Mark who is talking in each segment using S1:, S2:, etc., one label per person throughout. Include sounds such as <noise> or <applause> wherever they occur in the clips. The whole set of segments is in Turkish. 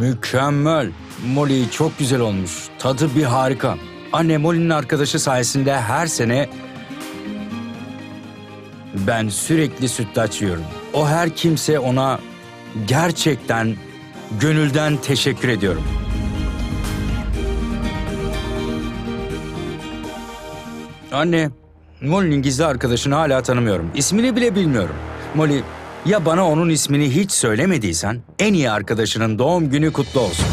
S1: Mükemmel. Molly çok güzel olmuş. Tadı bir harika. Anne Molly'nin arkadaşı sayesinde her sene ben sürekli sütlaç yiyorum. O her kimse ona gerçekten gönülden teşekkür ediyorum. Anne, Molly'nin gizli arkadaşını hala tanımıyorum. İsmini bile bilmiyorum. Molly, ya bana onun ismini hiç söylemediysen en iyi arkadaşının doğum günü kutlu olsun.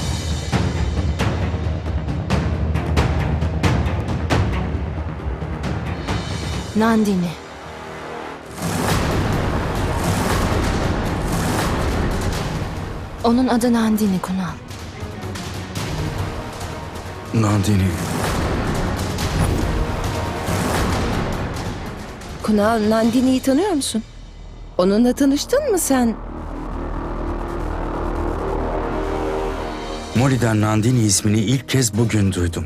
S2: Nandini. Onun adı Nandini Kunal.
S1: Nandini.
S3: Kunal Nandini'yi tanıyor musun? Onunla tanıştın mı sen?
S1: Molly'den Nandini ismini ilk kez bugün duydum.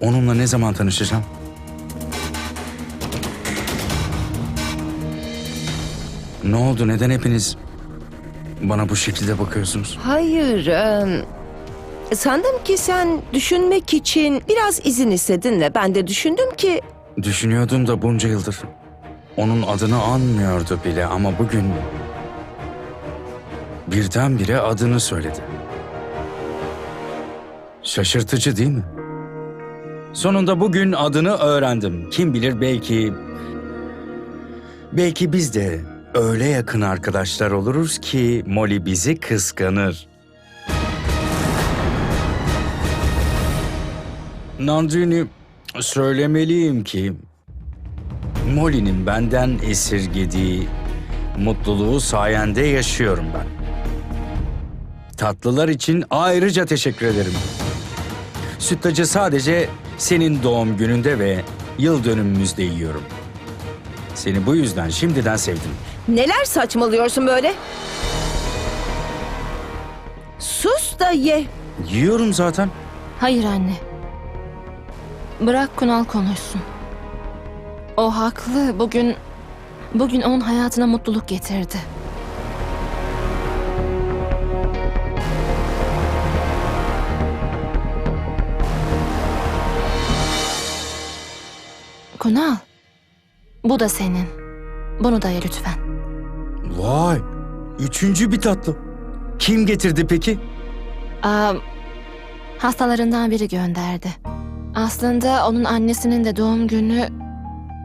S1: Onunla ne zaman tanışacağım? Ne oldu? Neden hepiniz bana bu şekilde bakıyorsunuz?
S3: Hayır. em, sandım ki sen düşünmek için biraz izin istedin ve ben de düşündüm ki
S1: Düşünüyordum da bunca yıldır. Onun adını anmıyordu bile ama bugün birdenbire adını söyledi. Şaşırtıcı değil mi? Sonunda bugün adını öğrendim. Kim bilir belki belki biz de öyle yakın arkadaşlar oluruz ki Molly bizi kıskanır. Nandrini söylemeliyim ki Molly'nin benden esirgediği mutluluğu sayende yaşıyorum ben. Tatlılar için ayrıca teşekkür ederim. Sütlacı sadece senin doğum gününde ve yıl dönümümüzde yiyorum. Seni bu yüzden şimdiden sevdim.
S3: neler saçmalıyorsun böyle? Sus da ye.
S1: Yiyorum zaten.
S2: Hayır anne. Bırak Kunal konuşsun. O haklı. Bugün bugün onun hayatına mutluluk getirdi. Kunal. Bu da senin. Bunu da ye lütfen.
S1: Vay, üçüncü bir tatlı. Kim getirdi peki?
S2: Aa, hastalarından biri gönderdi. Aslında onun annesinin de doğum günü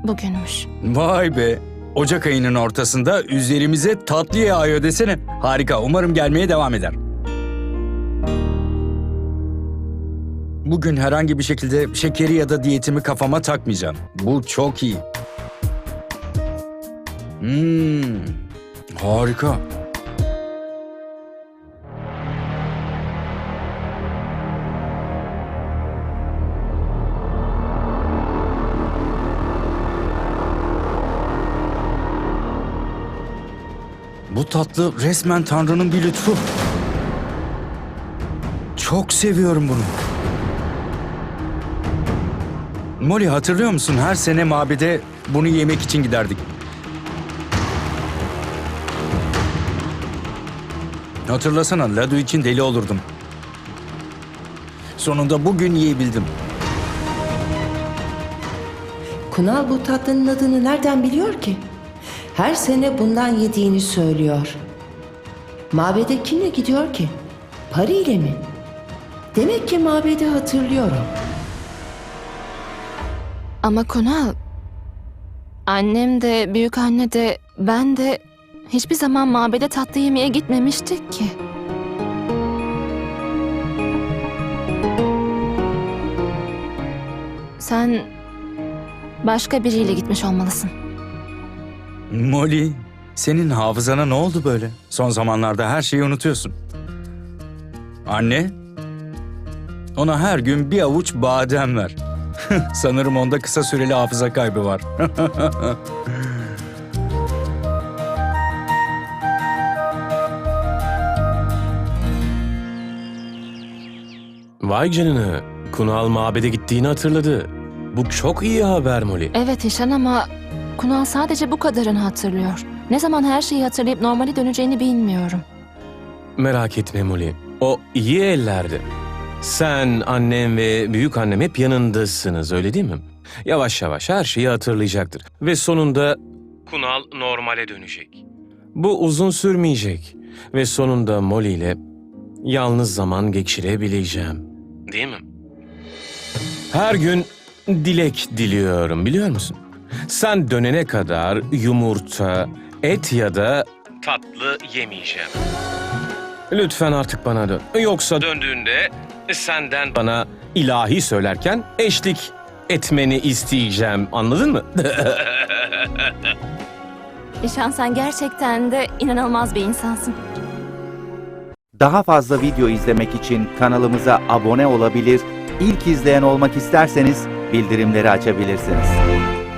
S2: bugünmüş.
S1: Vay be. Ocak ayının ortasında üzerimize tatlı yağıyor desene. Harika. Umarım gelmeye devam eder. Bugün herhangi bir şekilde şekeri ya da diyetimi kafama takmayacağım. Bu çok iyi. Hmm, harika. Bu tatlı resmen Tanrı'nın bir lütfu. Çok seviyorum bunu. Molly hatırlıyor musun? Her sene mabede bunu yemek için giderdik. Hatırlasana Ladu için deli olurdum. Sonunda bugün yiyebildim.
S3: Kunal bu tatlının adını nereden biliyor ki? Her sene bundan yediğini söylüyor. Mabede kimle gidiyor ki? Pari ile mi? Demek ki mabedi hatırlıyorum.
S2: Ama Kunal, annem de, büyük anne de, ben de hiçbir zaman mabede tatlı yemeye gitmemiştik ki. Sen başka biriyle gitmiş olmalısın.
S1: Molly, senin hafızana ne oldu böyle? Son zamanlarda her şeyi unutuyorsun. Anne, ona her gün bir avuç badem ver. <laughs> Sanırım onda kısa süreli hafıza kaybı var. <laughs>
S4: Vay canına. Kunal mabede gittiğini hatırladı. Bu çok iyi haber Molly.
S2: Evet İşan ama Kunal sadece bu kadarını hatırlıyor. Ne zaman her şeyi hatırlayıp normale döneceğini bilmiyorum.
S4: Merak etme Molly. O iyi ellerde. Sen, annem ve büyük annem hep yanındasınız öyle değil mi? Yavaş yavaş her şeyi hatırlayacaktır. Ve sonunda Kunal normale dönecek. Bu uzun sürmeyecek. Ve sonunda Molly ile yalnız zaman geçirebileceğim. Değil mi? Her gün dilek diliyorum biliyor musun? Sen dönene kadar yumurta, et ya da tatlı yemeyeceğim. Lütfen artık bana dön. Yoksa döndüğünde senden bana ilahi söylerken eşlik etmeni isteyeceğim. Anladın mı? <laughs>
S2: İşan sen gerçekten de inanılmaz bir insansın.
S5: Daha fazla video izlemek için kanalımıza abone olabilir, ilk izleyen olmak isterseniz bildirimleri açabilirsiniz.